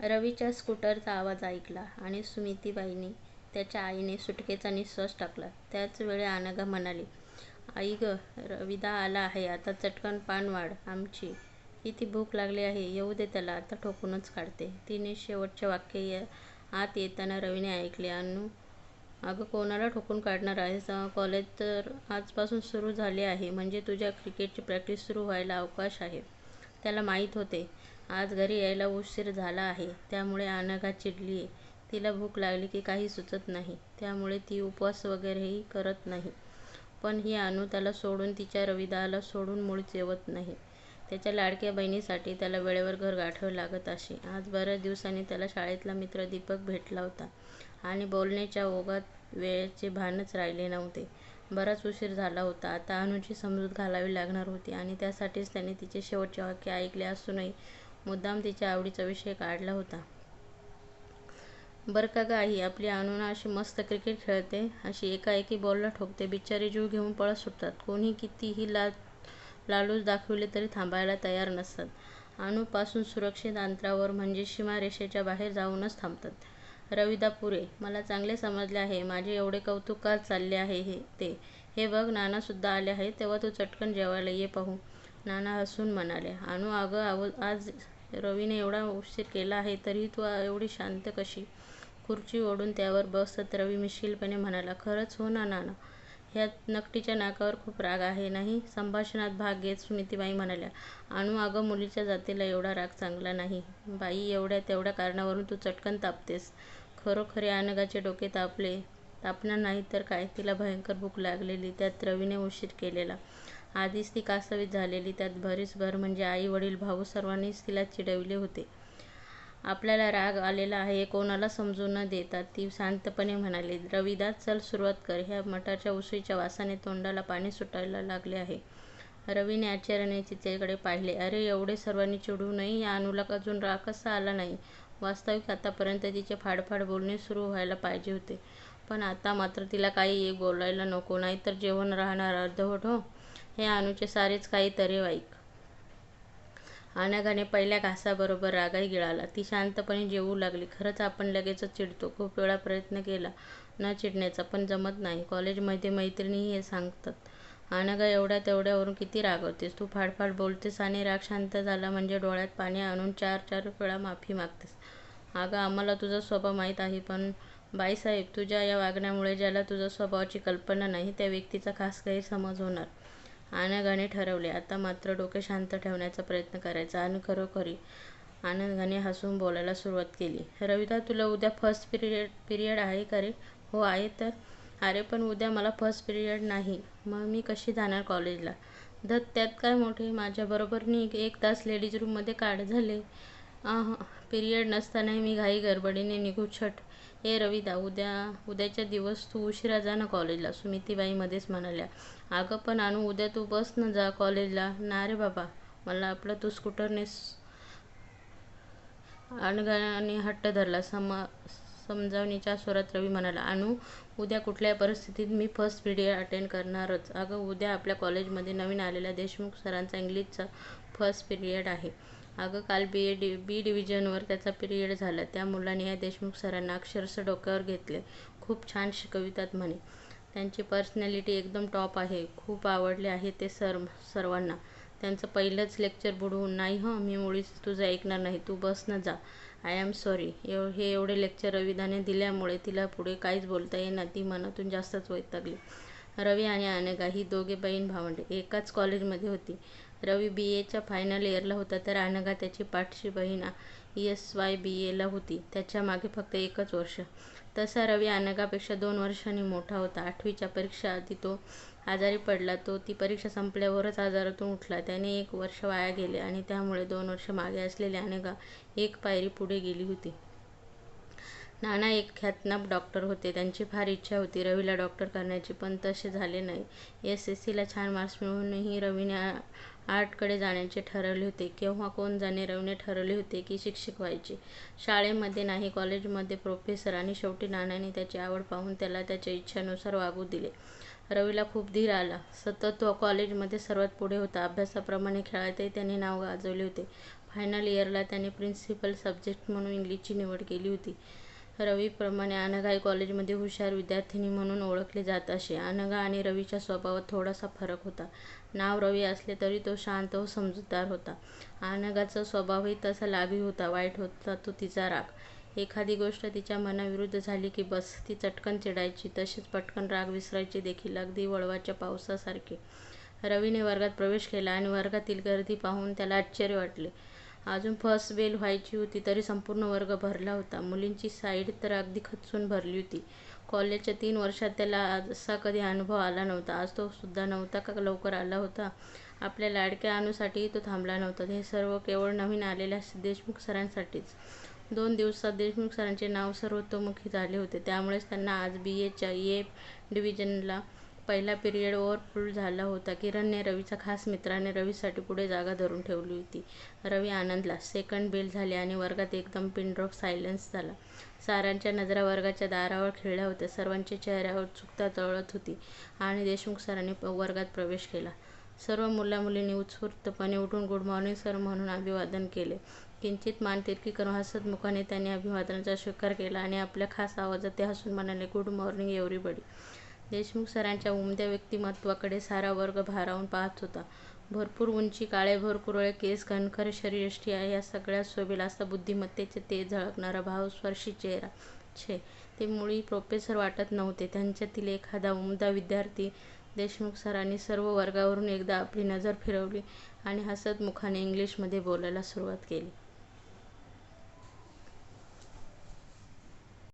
रवीच्या स्कूटरचा आवाज ऐकला आणि सुमितीबाईंनी त्याच्या आईने सुटकेचा नि:श्वास टाकला. त्याच वेळी अनघा म्हणाली, "आई गं, रविदा आला आहे आता चटकन पान वाढ आमची. किती भूक लागली आहे. येऊ दे त्याला, आता ठोकूनच काढते. " तिने शेवटचे वाक्य आत येताना रवीने ऐकले. "अनु, अगं कोणाला ठोकून काढणार आहेस? कॉलेज तर आजपासून सुरू झाले आहे. म्हणजे तुझ्या क्रिकेटची प्रॅक्टिस सुरू व्हायला अवकाश आहे. " त्याला माहीत होते आज घरी यायला उशीर झाला आहे त्यामुळे अनघा चिडलीये. तिला भूक लागली की काही सुचत नाही. त्यामुळे ती उपवास वगैरेही करत नाही. पण ही अनु त्याला सोडून तिच्या रविदाला सोडून मुळीच जेवत नाही. त्याच्या लाडक्या बहिणीसाठी त्याला वेळेवर घर गाठावे लागत असे. आज बऱ्याच दिवसांनी त्याला शाळेतला मित्र दीपक भेटला होता आणि बोलण्याच्या ओघात वेळेचे भानच राहिले नव्हते. बराच उशीर झाला होता. आता अनूची समजूत घालावी लागणार होती आणि त्यासाठीच त्याने तिचे शेवटचे वाक्य ऐकले असूनही मुद्दाम तिच्या आवडीचा विषय काढला होता. "बरं का गं आई, आपली अनुना अशी मस्त क्रिकेट खेळते. अशी एकाएकी बॉलला ठोकते. बिचारे जीव घेऊन पळत सुटतात. कोणी कितीही ला लालूच दाखवले तरी थांबायला तयार नसतात. अणूपासून सुरक्षित अंतरावर म्हणजे सीमारेषेच्या बाहेर जाऊनच थांबतात. रविदा पुरे, मला चांगले समजले आहे माझे एवढे कौतुक का चालले आहे हे ते. हे बघ नानासुद्धा आले आहे तेव्हा तू चटकन जेवायला ये पाहू. " नाना हसून म्हणाले, "अनु अगं आज रवीने एवढा उशीर केला आहे तरीही तू एवढी शांत कशी? " खुर्ची ओढून त्यावर बसत रवी मिश्कीलपणे म्हणाला, "खरंच हो ना नाना, ह्या नकटीच्या नाकावर खूप राग आहे नाही? " संभाषणात भाग घेत सुमतीबाई म्हणाल्या, अनु अगं मुलीच्या जातीला एवढा राग चांगला नाही बाई एवढ्या तेवढ्या कारणावरून तू चटकन तापतेस. " खरोखरी अनघाचे डोके तापले तापणार नाही तर काय, तिला भयंकर भूक लागलेली त्यात रवीने उशीर केलेला. आधीच ती कासावीस झालेली त्यात भरीस भर म्हणजे आई वडील भाऊ सर्वांनीच तिला चिडविले होते. आपल्याला राग आलेला आहे कोणाला समजू न देता ती शांतपणे म्हणाली, रविदास चल सुरुवात कर. ह्या मटारच्या उसळीच्या वासाने तोंडाला पाणी सुटायला लागले आहे. " रवीने आश्चर्याने तिच्याकडे पाहिले. "अरे एवढे सर्वांनी चिडूनही या अनूला अजून राग कसा आला नाही? वास्तविक आतापर्यंत तिचे फाडफाड बोलणे सुरू व्हायला पाहिजे होते. पण आता मात्र तिला काही एक बोलायला नको नाहीतर जेवण राहणार अर्धवट हो. हे अनुचे सारेच काही तरे वाईक. " अनघाने पहिल्या घासाबरोबर रागाही गिळाला ती शांतपणे जेवू लागली. "खरंच आपण लगेचच चिडतो. खूप वेळा प्रयत्न केला न चिडण्याचा पण जमत नाही. कॉलेजमध्ये मैत्रिणीही हे सांगतात. अनघा एवढ्या तेवढ्यावरून किती रागवतेस तू फाडफाड बोलतेस आणि राग शांत झाला म्हणजे डोळ्यात पाणी आणून चार चार वेळा माफी मागतेस. अगं आम्हाला तुझा स्वभाव माहीत आहे पण बाईसाहेब, तुझ्या या वागण्यामुळे ज्याला तुझ्या स्वभावाची कल्पना नाही त्या व्यक्तीचा खास गैरसमज होणार. " अनघाने ठरवले. आता मात्र डोके शांत ठेवण्याचा प्रयत्न करायचा आणि खरोखरी आनंदाने हसून बोलायला सुरुवात केली, रविदा तुला उद्या फर्स्ट पिरियड पिरियड आहे का रे? " "हो आहे तर. " "अरे पण उद्या मला फर्स्ट पिरियड नाही. मग मी कशी जाणार कॉलेजला? " "धत त्यात काय मोठे. माझ्याबरोबर निघ. एक तास लेडीज रूममध्ये काढ. झाले. " "अंहं, पिरियड नसतानाही मी घाईगडबडीने निघू छट. ए उद्या उद्याच्या दिवस तू उशिरा जा ना कॉलेजला. " सुमितीबाईमध्येच म्हणाल्या, "अगं पण आणू उद्या तू बसनं जा कॉलेजला. " "ना रे बाबा, मला आपलं तू स्कूटरने अणगाने " हट्ट धरला. समजावणीच्या स्वरात रवी म्हणाला, आणू उद्या कुठल्याही परिस्थितीत मी फर्स्ट पिरियड अटेंड करणारच. अगं उद्या आपल्या कॉलेजमध्ये नवीन आलेल्या देशमुख सरांचा इंग्लिशचा फर्स्ट पिरियड आहे. अगं काल बी ए डि बी डिव्हिजनवर त्याचा पिरियड झाला. त्या मुलाने या देशमुख सरांना अक्षरशः डोक्यावर घेतले खूप छान शिकवितात म्हणे. त्यांची पर्सनॅलिटी एकदम टॉप आहे. खूप आवडले आहे ते सर सर्वांना. त्यांचं पहिलंच लेक्चर बुडवून" "नाही हं, मी मुळीच तुझं ऐकणार नाही. तू बसनं जा. " "आय एम सॉरी. एव " हे एवढे लेक्चर रविदाने दिल्यामुळे तिला पुढे काहीच बोलता येईना. ती मनातून जास्तच वैतागली. रवी आणि अनघा ही दोघे बहीण भावंडे एकाच कॉलेजमध्ये होती. रवी बी. एच्या फायनल इयरला होता तर अनघा त्याची पाठशी बहीण एस. वाय. बी. एला होती. त्याच्यामागे फक्त एकच वर्ष. तसा रवी अनघापेक्षा दोन वर्षांनी मोठा होता. आठवीच्या परीक्षा आधी तो आजारी पडला. तो ती परीक्षा संपल्यावरच आजारातून उठला. त्याने एक वर्ष वाया गेले आणि त्यामुळे दोन वर्ष मागे असलेली अनघा एक पायरी पुढे गेली होती. नाना एक ख्यातनाम डॉक्टर होते. त्यांची फार इच्छा होती रवीला डॉक्टर करण्याची पण तसे झाले नाही. एस. एस. सीला छान मार्क्स मिळूनही रवीने आर्टकडे जाण्याचे ठरवले होते. केव्हा कोण जाणे रवीने ठरवले होते की शिक्षक व्हायचे. शाळेमध्ये नाही कॉलेजमध्ये प्रोफेसर आणि शेवटी नानांनी त्याची आवड पाहून त्याला त्याच्या इच्छेनुसार वागू दिले. रवीला खूप धीर आला. सतत तो कॉलेजमध्ये सर्वात पुढे होता. अभ्यासाप्रमाणे खेळातही त्याने नाव गाजवले होते. फायनल इयरला त्याने प्रिन्सिपल सब्जेक्ट म्हणून इंग्लिशची निवड केली होती. रवीप्रमाणे अनघाही कॉलेजमध्ये हुशार विद्यार्थिनी म्हणून ओळखली जात असे. अनघा आणि रवीच्या स्वभावात थोडासा फरक होता. नाव रवी असले तरी तो शांत व समजूतदार होता. अनघाचा स्वभावही तसा लाघवी होता. वाईट होता तो तिचा राग. एखादी गोष्ट तिच्या मनाविरुद्ध झाली की बस, ती चटकन चिडायची. तसेच पटकन राग विसरायची देखील, अगदी वळवाच्या पावसासारखे. रवीने वर्गात प्रवेश केला आणि वर्गातील गर्दी पाहून त्याला आश्चर्य वाटले. अजून फर्स्ट बेल व्हायची होती तरी संपूर्ण वर्ग भरला होता. मुलींची साईड तर अगदी खचून भरली होती. कॉलेजच्या तीन वर्षात त्याला असा कधी अनुभव आला नव्हता. आज तो सुद्धा नव्हता का लवकर आला होता? आपल्या लाडक्या अनूसाठीही तो थांबला नव्हता. हे सर्व केवळ नवीन आलेल्या देशमुख सरांसाठीच. दोन दिवसात देशमुख सरांचे नाव सर्वतोमुखी झाले होते. त्यामुळेच त्यांना आज बी. एच्या ए डिव्हिजनला पहिला पिरियड ओव्हरफुल झाला होता. किरणने, रवीचा खास मित्राने रवीसाठी पुढे जागा धरून ठेवली होती. रवी आनंदला. सेकंड बेल झाली आणि वर्गात एकदम पिनड्रॉप सायलन्स झाला. सारांच्या नजरा वर्गाच्या दारावर खिळल्या होत्या. सर्वांच्या चेहऱ्यावर उत्सुकता तळत होती. आणि देशमुख सरांनी वर्गात प्रवेश केला. सर्व मुलामुलींनी उत्स्फूर्तपणे उठून गुड मॉर्निंग सर म्हणून अभिवादन केले. किंचित मानतिरकी करून हसत मुखाने त्यांनी अभिवादनाचा स्वीकार केला आणि आपल्या खास आवाजात ते हसून म्हणाले, गुड मॉर्निंग एव्हरीबडी. देशमुख सरांच्या उमद्या व्यक्तिमत्त्वाकडे सारा वर्ग भारावून पाहत होता. भरपूर उंची, काळेभोर कुरळे केस, घनकर शरीरयष्टी या सगळ्यात शोभेल असा बुद्धिमत्तेचे तेज झळकणारा भावस्पर्शी चेहरा. छे, ते मुळी प्रोफेसर वाटत नव्हते. त्यांच्यातील एखादा उमदा विद्यार्थी. देशमुख सरांनी सर्व वर्गावरून एकदा आपली नजर फिरवली आणि हसत मुखाने इंग्लिशमध्ये बोलायला सुरुवात केली.